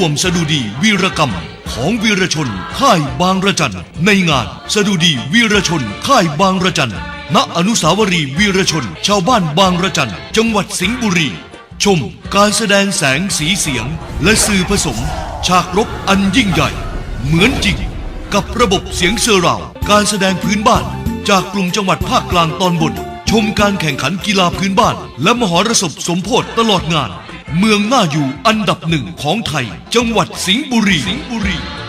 ร่วมสดุดีวีรกรรมของวีรชนค่ายบางระจันในงานสดุดีวีรชนค่ายบางระจันณอนุสาวรีย์วีรชน ชาวบ้านบางระจันจังหวัดสิงห์บุรี ชมการแสดงแสงสีเสียง และสื่อผสม ฉากรบอันยิ่งใหญ่ เหมือนจริง กับระบบเสียงเซอร์ราวด์การแสดงพื้นบ้าน จากกลุ่มจังหวัดภาคกลางตอนบน ชมการแข่งขันกีฬาพื้นบ้าน และมหรสพสมโพธตลอดงาน เมืองน่าอยู่อันดับหนึ่งของไทย จังหวัดสิงห์บุรีสิงห์บุรี